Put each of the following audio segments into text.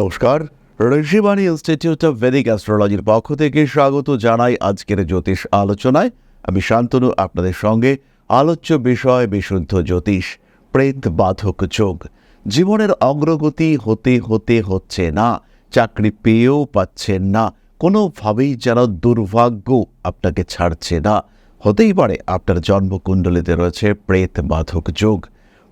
নমস্কার। Rishibani institute of Vedic অ্যাস্ট্রোলজির পক্ষ থেকে স্বাগত জানাই আজকের জ্যোতিষ আলোচনায়। আমি শান্তনু, আপনাদের সঙ্গে আলোচ্য বিষয় বিশুদ্ধ জ্যোতিষ, প্রেত বাধক যোগ। জীবনের অগ্রগতি হতে হতে হচ্ছে না, চাকরি পেয়েও পাচ্ছেন না, কোনোভাবেই যেন দুর্ভাগ্য আপনাকে ছাড়ছে না। হতেই পারে আপনার জন্মকুণ্ডলিতে রয়েছে প্রেত বাধক যোগ।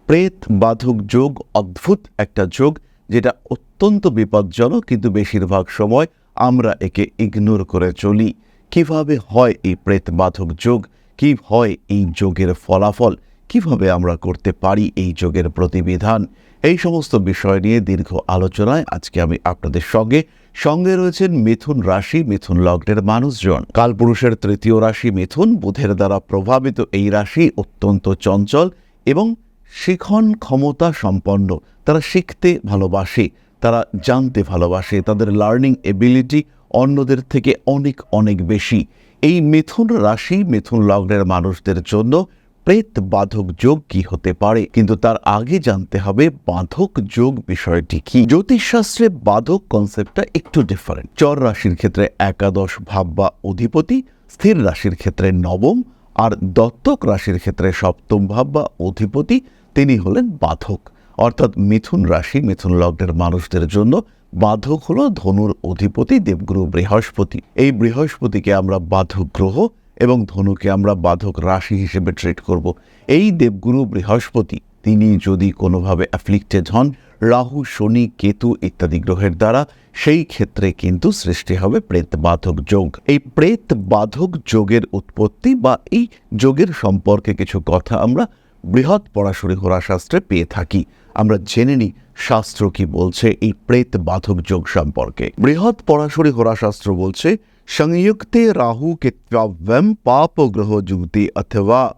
প্রেত বাধক যোগ অদ্ভুত একটা যোগ যেটা অত্যন্ত বিপজ্জনক, কিন্তু বেশিরভাগ সময় আমরা একে ইগনোর করে চলি। কীভাবে হয় এই প্রেত বাধক যোগ? কি হয় এই যোগের ফলাফল? কীভাবে আমরা করতে পারি এই যোগের প্রতিবিধান? এই সমস্ত বিষয় নিয়ে দীর্ঘ আলোচনায় আজকে আমি আপনাদের সঙ্গে। সঙ্গে রয়েছেন মিথুন রাশি, মিথুন লগ্নের মানুষজন। কালপুরুষের তৃতীয় রাশি মিথুন, বুধের দ্বারা প্রভাবিত এই রাশি অত্যন্ত চঞ্চল এবং শিখন ক্ষমতা সম্পন্ন। তারা শিখতে ভালোবাসে। তারা জানতে ভালোবাসে, তাদের লার্নিং এবিলিটি অন্যদের থেকে অনেক অনেক বেশি। এই মিথুন রাশি মিথুন লগ্নের মানুষদের জন্য প্রেত বাধক যোগ কি হতে পারে? কিন্তু তার আগে জানতে হবে বাধক যোগ বিষয়টি কি। জ্যোতিষশাস্ত্রে বাধক কনসেপ্টটা একটু ডিফারেন্ট চর রাশির ক্ষেত্রে একাদশ ভাব বা অধিপতি, স্থির রাশির ক্ষেত্রে নবম, আর দত্তক রাশির ক্ষেত্রে সপ্তম ভাব বা অধিপতি, তিনি হলেন বাধক। অর্থাৎ মিথুন রাশি, মিথুন লগ্নের মানুষদের জন্য বাধক হল ধনুর অধিপতি দেবগুরু বৃহস্পতি। এই বৃহস্পতিকে আমরা বাধক গ্রহ এবং ধনুকে আমরা বাধক রাশি হিসেবে ট্রিট করব। এই দেবগুরু বৃহস্পতি, তিনি যদি কোনোভাবে অ্যাফ্লিক্টেড হন, রাহু, শনি, কেতু ইত্যাদি গ্রহের দ্বারা, সেই ক্ষেত্রে কিন্তু সৃষ্টি হবে প্রেত বাধক যোগ। এই প্রেত বাধক যোগের উৎপত্তি বা এই যোগের সম্পর্কে কিছু কথা আমরা বৃহৎ পরাশরী হোরাশাস্ত্রে পেয়ে থাকি। আমরা জেনে নিই শাস্ত্র কি বলছে এই প্রেত বাধক যোগ সম্পর্কে। বৃহৎ পরাশরী হোরাশাস্ত্র বলছে, সংযুক্তে রাহু কেত্যাব্যম পাপ গ্রহ যুক্তি অথবা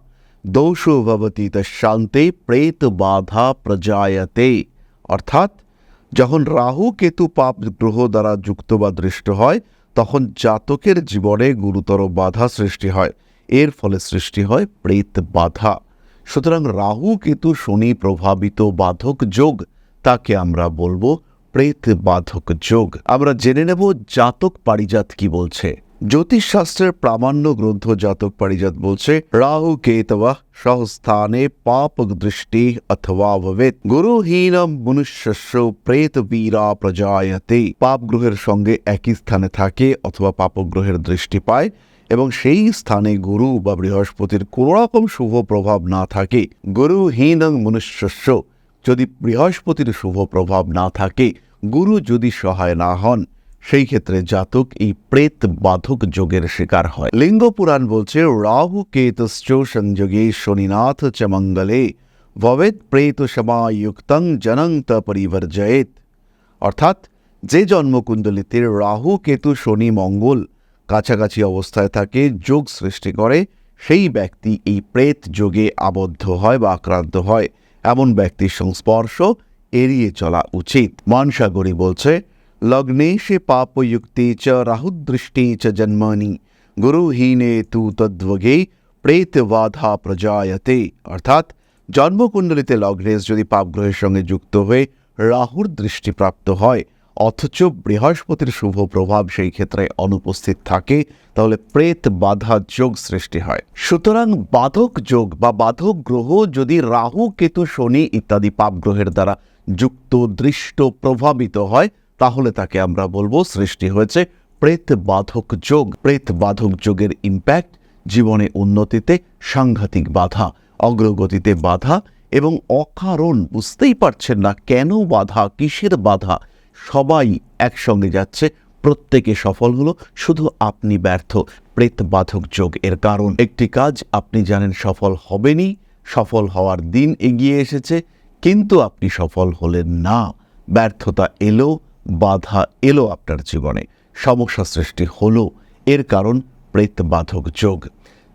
দোষো ভবতি শান্তে প্রেত বাধা প্রজায়তে। অর্থাৎ, যখন রাহু কেতু পাপ গ্রহ দ্বারা যুক্ত বা দৃষ্ট হয়, তখন জাতকের জীবনে গুরুতর বাধা সৃষ্টি হয়। এর ফলে সৃষ্টি হয় প্রেত বাধা। সুতরাং রাহু, কেতু, শনি প্রভাবিত বাধক যোগ, তাকে আমরা বলব প্রেত বাধক যোগ। আমরা জেনে নেব জাতক পারিজাত কি বলছে। জ্যোতিষশাস্ত্রের প্রামাণ্য গ্রন্থ জাতক পারিজাত বলছে, রাহু, কেতব সহস্থানে পাপ দৃষ্টি অথবা ভবেত গুরুহীন মনুষ্যস্য প্রেত বীরা প্রজায়তে। পাপ গ্রহের সঙ্গে একই স্থানে থাকে অথবা পাপগ্রহের দৃষ্টি পায়। এবং সেই স্থানে গুরু বা বৃহস্পতির কোনো রকম শুভ প্রভাব না থাকে। গুরু গুরুহীন মনুষ্যস্য। যদি বৃহস্পতির শুভ প্রভাব না থাকে, গুরু যদি সহায় না হন, সেই ক্ষেত্রে জাতক এই প্রেত বাধক যোগের শিকার হয়। লিঙ্গ পুরাণ বলছে, রাহু কেতশ্চ সংযোগে শনিনাথ চ মঙ্গলে ভবেদ প্রেত সমায়ুক্তং জনং ত পরিবর্জয়েত অর্থাৎ, যে জন্মকুণ্ডলিতে রাহু কেতু শনি মঙ্গল কাছাকাছি অবস্থায় থাকে, যোগ সৃষ্টি করে, সেই ব্যক্তি এই প্রেত যোগে আবদ্ধ হয় বা আক্রান্ত হয়। এমন ব্যক্তির সংস্পর্শ এড়িয়ে চলা উচিত। মানসাগরী বলছে, লগ্নে সে পাপযুক্তি চ রাহুদৃষ্টি চ জন্মানি। গুরুহীনে তু তদ্বগে প্রেতবাধা প্রজায়তে। অর্থাৎ, জন্মকুণ্ডলিতে লগ্নেশ যদি পাপগ্রহের সঙ্গে যুক্ত হয়ে রাহুর দৃষ্টিপ্রাপ্ত হয় অথচ বৃহস্পতির শুভ প্রভাব সেই ক্ষেত্রে অনুপস্থিত থাকে, তাহলে প্রেত বাধা যোগ সৃষ্টি হয়। সুতরাং বাধক যোগ বা বাধক গ্রহ যদি রাহু, কেতু, শনি ইত্যাদি পাপ গ্রহের দ্বারা যুক্ত, দৃষ্ট, প্রভাবিত হয়, তাহলে তাকে আমরা বলব সৃষ্টি হয়েছে প্রেত বাধক যোগ। প্রেত বাধক যোগের ইম্প্যাক্ট জীবনে উন্নতিতে সাংঘাতিক বাধা, অগ্রগতিতে বাধা এবং অকারণ, বুঝতেই পারছেন না কেন বাধা, কিসের বাধা? সবাই একসঙ্গে যাচ্ছে, প্রত্যেকে সফল হলো, শুধু আপনি ব্যর্থ প্রেত বাধক যোগ এর কারণ। একটি কাজ আপনি জানেন সফল হবেনই, সফল হওয়ার দিন এগিয়ে এসেছে, কিন্তু আপনি সফল হলেন না। ব্যর্থতা এলো, বাধা এলো আপনার জীবনে। সমস্যা সৃষ্টি হলো, এর কারণ প্রেত বাধক যোগ।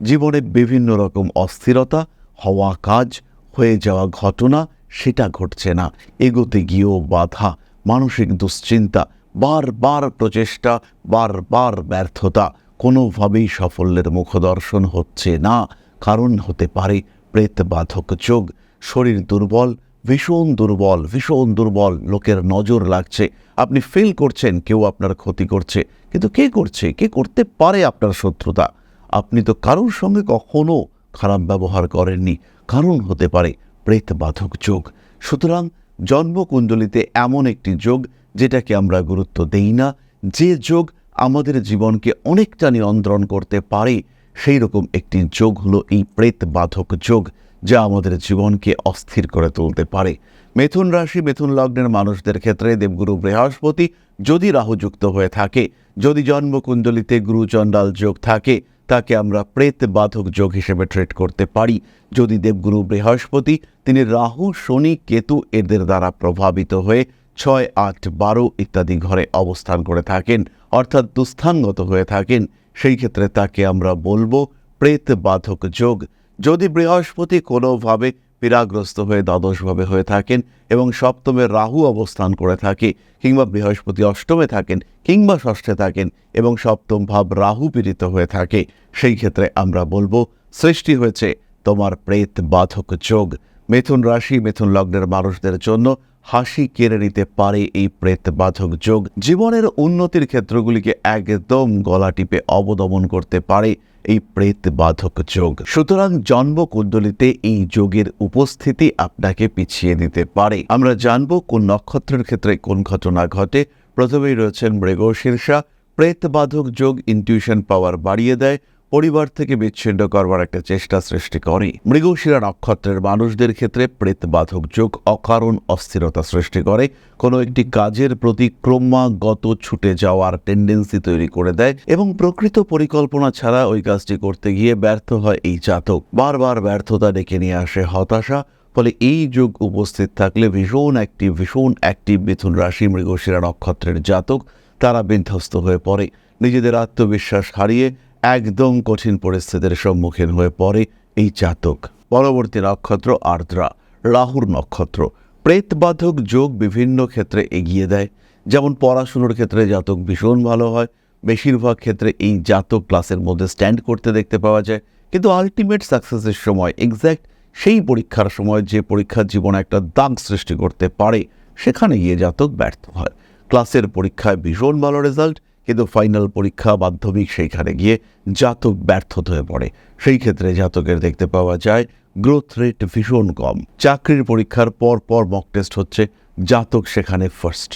জীবনে বিভিন্ন রকম অস্থিরতা, হওয়া কাজ, হয়ে যাওয়া ঘটনা, সেটা ঘটছে না। এগোতে গিয়েও বাধা মানসিক দুশ্চিন্তা, বারবার প্রচেষ্টা, বারবার ব্যর্থতা, কোনোভাবেই সাফল্যের মুখদর্শন হচ্ছে না। কারণ হতে পারে প্রেত বাধক যোগ। শরীর দুর্বল, ভীষণ দুর্বল ভীষণ দুর্বল, লোকের নজর লাগছে। আপনি ফিল করছেন, কেউ আপনার ক্ষতি করছে। কিন্তু কে করছে? কে করতে পারে আপনার শত্রুতা? আপনি তো কারোর সঙ্গে কখনো খারাপ ব্যবহার করেননি। কারণ হতে পারে প্রেত বাধক যোগ। সুতরাং জন্মকুণ্ডলিতে এমন একটি যোগ যেটাকে আমরা গুরুত্ব দেই না। যে যোগ আমাদের জীবনকে অনেকটা নিয়ন্ত্রণ করতে পারে সেই রকম একটি যোগ হলো এই প্রেত বাধক যোগ যা আমাদের জীবনকে অস্থির করে তুলতে পারে। মিথুন রাশি, মিথুন লগ্নের মানুষদের ক্ষেত্রে দেবগুরু বৃহস্পতি যদি রাহুযুক্ত হয়ে থাকে, যদি জন্মকুণ্ডলিতে গুরুচণ্ডাল যোগ থাকে তাকে আমরা প্রেত বাধক যোগ হিসেবে ট্রেড করতে পারি। যদি দেবগুরু বৃহস্পতি, তিনি রাহু, শনি, কেতু এদের দ্বারা প্রভাবিত হয়ে ছয়, আট, বারো ইত্যাদি ঘরে অবস্থান করে থাকেন, অর্থাৎ দুস্থানগত হয়ে থাকেন, সেই ক্ষেত্রে তাকে আমরা বলব প্রেত বাধক যোগ। যদি বৃহস্পতি কোনোভাবে পীড়াগ্রস্ত হয়ে দ্বাদশভাবে হয়ে থাকেন এবং সপ্তমে রাহু অবস্থান করে থাকে কিংবা বৃহস্পতি অষ্টমে থাকেন কিংবা ষষ্ঠে থাকেন এবং সপ্তম ভাব রাহু পীড়িত হয়ে থাকে। সেই ক্ষেত্রে আমরা বলব, সৃষ্টি হয়েছে তোমার প্রেত বাধক যোগ। মিথুন রাশি, মিথুন লগ্নের মানুষদের জন্য হাসি কেড়ে নিতে পারে এই প্রেত বাধক যোগ। জীবনের উন্নতির ক্ষেত্রগুলিকে একদম গলা টিপে অবদমন করতে পারে। এই প্রেত বাধক যোগ। সুতরাং জন্ম কুণ্ডলিতে এই যোগের উপস্থিতি আপনাকে পিছিয়ে দিতে পারে। আমরা জানব কোন নক্ষত্রের ক্ষেত্রে কোন ঘটনা ঘটে। প্রথমেই রয়েছেন মৃগশীর্ষা প্রেত বাধক যোগ ইনটিউশন পাওয়ার বাড়িয়ে দেয়। পরিবার থেকে বিচ্ছিন্ন করবার একটা চেষ্টা সৃষ্টি করে। মৃগশিরা নক্ষত্রের মানুষদের ক্ষেত্রে প্রেত বাধক যোগ অকারণ অস্থিরতা সৃষ্টি করে। কোনো একটি কাজের প্রতি ক্রমাগত ছুটে যাওয়ার টেন্ডেন্সি তৈরি করে দেয় এবং প্রকৃত পরিকল্পনা ছাড়া ওই কাজটি করতে গিয়ে ব্যর্থ হয় এই জাতক। বারবার ব্যর্থতা ডেকে নিয়ে আসে হতাশা, ফলে এই যোগ উপস্থিত থাকলে ভীষণ অ্যাক্টিভ ভীষণ অ্যাক্টিভ মিথুন রাশি মৃগশিরা নক্ষত্রের জাতক, তারা বিধ্বস্ত হয়ে পড়ে। নিজেদের আত্মবিশ্বাস হারিয়ে একদম কঠিন পরিস্থিতির সম্মুখীন হয়ে পড়ে এই জাতক পরবর্তী নক্ষত্র আর্দ্রা, রাহুর নক্ষত্র। প্রেতবাধক যোগ বিভিন্ন ক্ষেত্রে এগিয়ে দেয়। যেমন পড়াশুনোর ক্ষেত্রে জাতক ভীষণ ভালো হয়। বেশিরভাগ ক্ষেত্রে এই জাতক ক্লাসের মধ্যে স্ট্যান্ড করতে দেখতে পাওয়া যায়। কিন্তু আলটিমেট সাকসেসের সময় এক্স্যাক্ট সেই পরীক্ষার সময় যে পরীক্ষার জীবনে একটা দাগ সৃষ্টি করতে পারে, সেখানে গিয়ে জাতক ব্যর্থ হয়। ক্লাসের পরীক্ষায় ভীষণ ভালো রেজাল্ট কিন্তু ফাইনাল পরীক্ষা মাধ্যমিক সেইখানে গিয়ে জাতক ব্যর্থ হয়ে পড়ে। সেই ক্ষেত্রে জাতকের দেখতে পাওয়া যায় গ্রোথ রেট ভীষণ কম। চাকরির পরীক্ষার পর পর মক টেস্ট হচ্ছে, জাতক সেখানে ফার্স্ট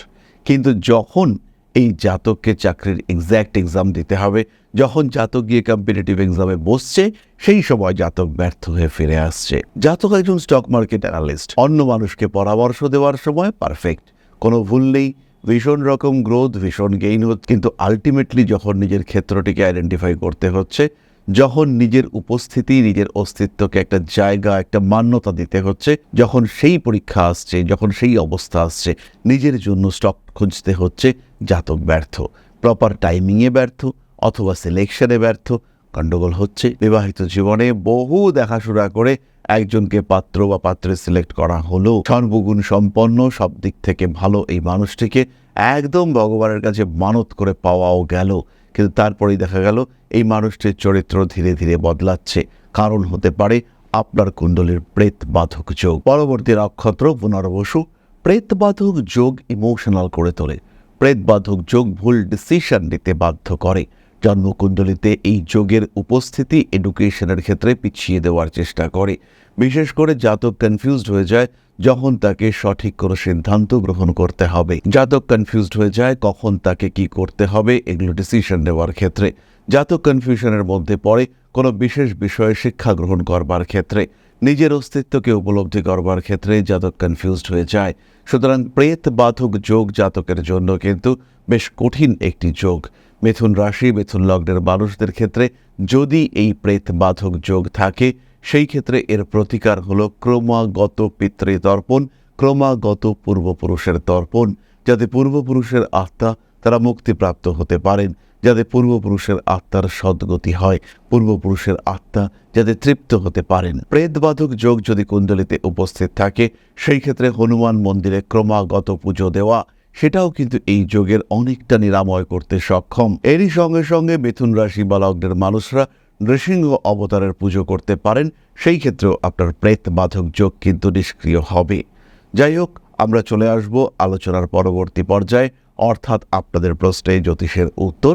কিন্তু যখন এই জাতককে চাকরির এক্স্যাক্ট এক্সাম দিতে হবে, যখন জাতক গিয়ে কম্পিটিটিভ এক্সামে বসছে, সেই সময় জাতক ব্যর্থ হয়ে ফিরে আসছে। জাতক একজন স্টক মার্কেট অ্যানালিস্ট অন্য মানুষকে পরামর্শ দেওয়ার সময় পারফেক্ট কোনো ভুল নেই ভীষণ রকম গ্রোথ ভীষণ গেইন হচ্ছে। কিন্তু আলটিমেটলি যখন নিজের ক্ষেত্রটিকে আইডেন্টিফাই করতে হচ্ছে, যখন নিজের উপস্থিতি, নিজের অস্তিত্বকে একটা জায়গা, একটা মান্যতা দিতে হচ্ছে, যখন সেই পরীক্ষা আসছে, যখন সেই অবস্থা আসছে, নিজের জন্য স্টক খুঁজতে হচ্ছে, জাতক ব্যর্থ। প্রপার টাইমিংয়ে ব্যর্থ, অথবা সিলেকশনে ব্যর্থ গণ্ডগোল হচ্ছে। বিবাহিত জীবনে বহু দেখাশোনা করে একজনকে পাত্র বা পাত্রে সিলেক্ট করা হলো। সর্বগুণ সম্পন্ন, সব দিক থেকে ভালো এই মানুষটিকে একদম ভগবানের কাছে মানত করে পাওয়াও গেল। কিন্তু তারপরেই দেখা গেল, এই মানুষটির চরিত্র ধীরে ধীরে বদলাচ্ছে। কারণ হতে পারে আপনার কুণ্ডলীর প্রেত বাধক যোগ। পরবর্তী নক্ষত্র পুনর্বসু। প্রেত বাধক যোগ ইমোশনাল করে তোলে। প্রেত বাধক যোগ ভুল ডিসিশন নিতে বাধ্য করে। জন্মকুণ্ডলিতে এই যোগের উপস্থিতি এডুকেশনের ক্ষেত্রে পিছিয়ে দেওয়ার চেষ্টা করে। বিশেষ করে জাতক কনফিউজড হয়ে যায় যখন তাকে সঠিক কোনো সিদ্ধান্ত গ্রহণ করতে হবে। জাতক কনফিউজড হয়ে যায় কখন তাকে কি করতে হবে এগুলো ডিসিশন নেওয়ার ক্ষেত্রে। জাতক কনফিউশনের মধ্যে পড়ে কোনো বিশেষ বিষয়ে শিক্ষা গ্রহণ করবার ক্ষেত্রে। নিজের অস্তিত্বকে উপলব্ধি করবার ক্ষেত্রে জাতক কনফিউজড হয়ে যায়। সুতরাং প্রেত বাধক যোগ জাতকের জন্য কিন্তু বেশ কঠিন একটি যোগ। মিথুন রাশি, মিথুন লগ্নের মানুষদের ক্ষেত্রে যদি এই প্রেত বাধক যোগ থাকে, সেই ক্ষেত্রে এর প্রতিকার হলো ক্রমাগত পিতৃতর্পণ, ক্রমাগত পূর্বপুরুষের তর্পণ, যাতে পূর্বপুরুষের আত্মা তারা মুক্তিপ্রাপ্ত হতে পারেন, যাতে পূর্বপুরুষের আত্মার সদ্গতি হয়, পূর্বপুরুষের আত্মা যাতে তৃপ্ত হতে পারেন। প্রেতবাধক যোগ যদি কুণ্ডলিতে উপস্থিত থাকে, সেই ক্ষেত্রে হনুমান মন্দিরে ক্রমাগত পুজো দেওয়া সেটাও কিন্তু এই যোগের অনেকটা নিরাময় করতে সক্ষম। এরই সঙ্গে সঙ্গে মিথুন রাশি বা লগ্নের মানুষরা নৃসিংহ অবতারের পুজো করতে পারেন, সেই ক্ষেত্রেও আপনার প্রেত বাধক যোগ কিন্তু নিষ্ক্রিয় হবে। যাই হোক, আমরা চলে আসব আলোচনার পরবর্তী পর্যায়ে। অর্থাৎ আপনাদের প্রশ্নে জ্যোতিষের উত্তর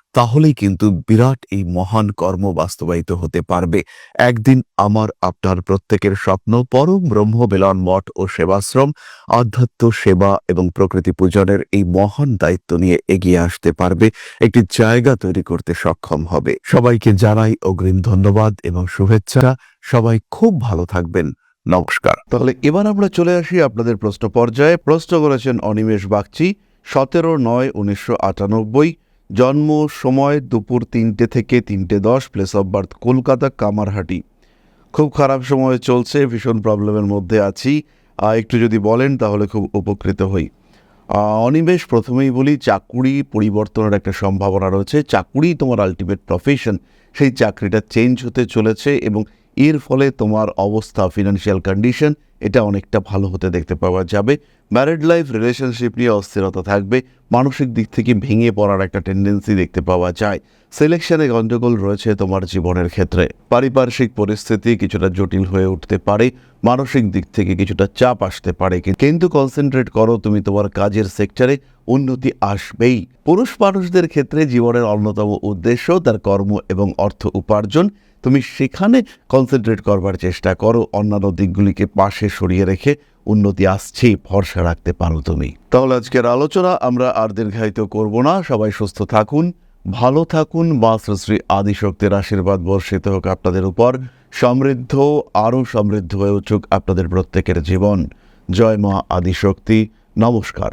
তাহলেই কিন্তু বিরাট এই মহান কর্ম বাস্তবায়িত হতে পারবে। একদিন আমার, আপনার প্রত্যেকের স্বপ্ন পরম ব্রহ্ম বেলন মঠ ও সেবাশ্রম, আধ্যাত্ম সেবা এবং প্রকৃতি পূজনের এই মহান দায়িত্ব নিয়ে এগিয়ে আসতে পারবে। একটি জায়গা তৈরি করতে সক্ষম হবে। সবাইকে জানাই অগ্রিম ধন্যবাদ এবং শুভেচ্ছা। সবাই খুব ভালো থাকবেন। নমস্কার। তাহলে এবার আমরা চলে আসি আপনাদের প্রশ্ন পর্যায়ে। প্রশ্ন করেছেন অনিমেষ বাগচি, সতেরো নয় উনিশশো আটানব্বই জন্ম সময় দুপুর তিনটে থেকে তিনটে দশ place of birth Kolkata Kamarhati. খুব খারাপ সময় চলছে, ভীষণ প্রবলেমের মধ্যে আছি। একটু যদি বলেন তাহলে খুব উপকৃত হই। অনিমেষ, প্রথমেই বলি, চাকুরি পরিবর্তনের একটা সম্ভাবনা রয়েছে। চাকুরি তোমার আলটিমেট প্রফেশন সেই চাকরিটা চেঞ্জ হতে চলেছে এবং এর ফলে তোমার অবস্থা ফিনান্সিয়াল কন্ডিশন এটা অনেকটা ভালো হতে দেখতে পাওয়া যাবে। ম্যারিড লাইফ রিলেশনশিপ নিয়ে অস্থিরতা থাকবে। মানসিক দিক থেকে ভেঙে পড়ার একটা টেন্ডেন্সি দেখতে পাওয়া যায়। সিলেকশনে গণ্ডগোল রয়েছে তোমার জীবনের ক্ষেত্রে। পারিপার্শ্বিক পরিস্থিতি কিছুটা জটিল হয়ে উঠতে পারে। মানসিক দিক থেকে কিছুটা চাপ আসতে পারে। কিন্তু কনসেন্ট্রেট করো, তুমি তোমার কাজের সেক্টরে উন্নতি আসবেই। পুরুষ মানুষদের ক্ষেত্রে জীবনের অন্যতম উদ্দেশ্য তার কর্ম এবং অর্থ উপার্জন। তুমি সেখানে কনসেন্ট্রেট করবার চেষ্টা করো, অন্যান্য দিকগুলিকে পাশে সরিয়ে রেখে উন্নতি আসছেই ভরসা রাখতে পারো তুমি। তাহলে আজকের আলোচনা আমরা আর দীর্ঘায়িত করব না। সবাই সুস্থ থাকুন, ভালো থাকুন মা শ্রী আদিশক্তির আশীর্বাদ বর্ষিত হোক আপনাদের উপর। সমৃদ্ধ, আরও সমৃদ্ধ হয়ে উঠুক আপনাদের প্রত্যেকের জীবন। জয় মা আদিশক্তি। নমস্কার।